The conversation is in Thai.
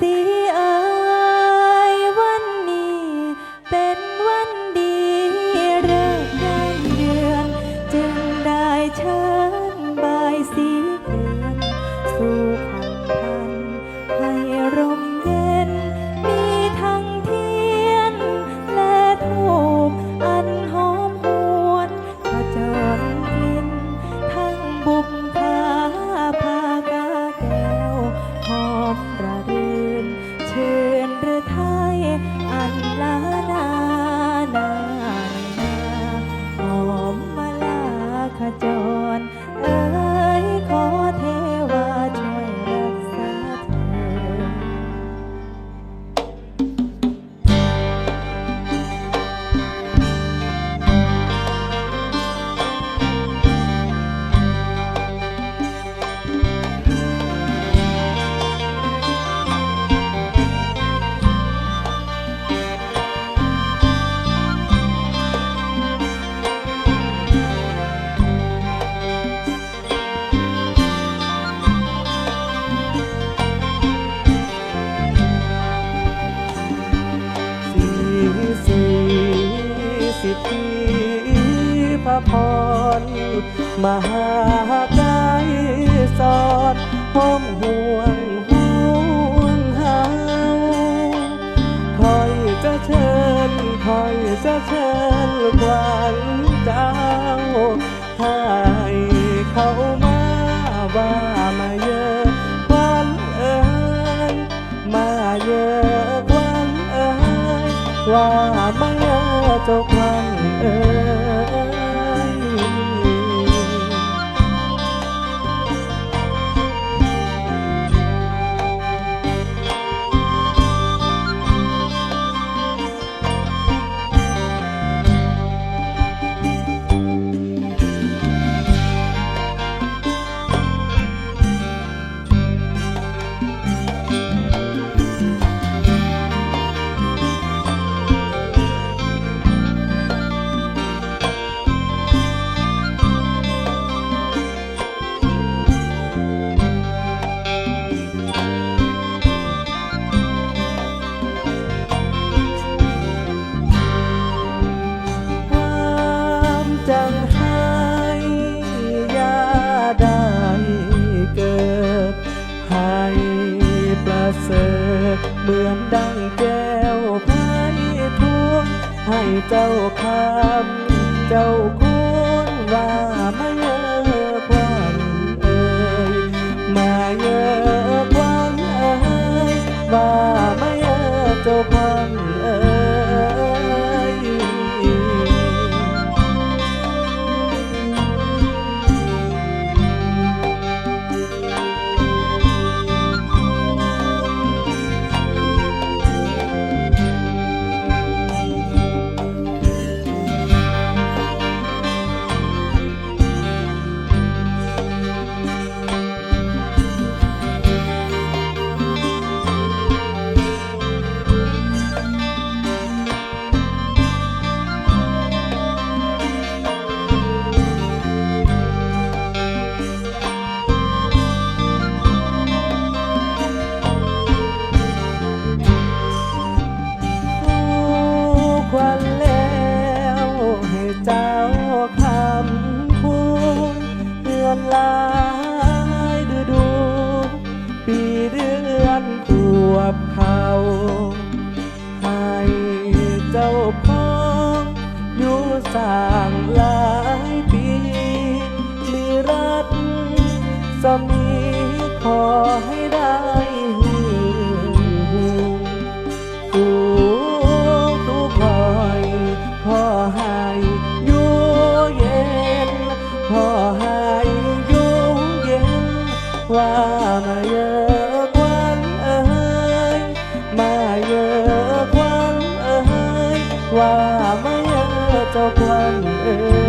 สี พร มหากายสอนห้อมห่วงห่วงหาคอยจะเชิญคอยจะเชิญกวนเจ้าให้เขามาว่ามาเยอะควันเอ่ยมาเยอะควันเอ่ยว่ามา เหมือนดังแก้วไพทวงให้เจ้าคำเจ้าคุณว่าม สร้างหลายปีมีรัฐสมีขอให้ได้หืทุกทุกคอยขอให้อยเยนขอให้อยเยนว่ามาเยอะควันเอยมาเยอะควันเอยว่า จ้าคลั่เอ่ย